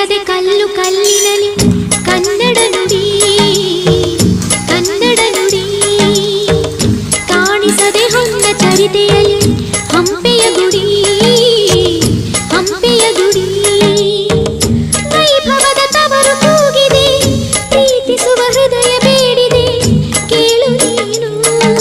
ಕಲಿಸದೆ ಕಲ್ಲು ಕಲ್ಲಿನಲ್ಲಿ ಕನ್ನಡ ನುಡಿ ಕನ್ನಡ ನುಡಿ. ಕಾಣಿಸದೆ ಹೊನ್ನ ಚರಿತೆಯಲ್ಲಿ ಹಂಪೆಯ ಗುಡಿ.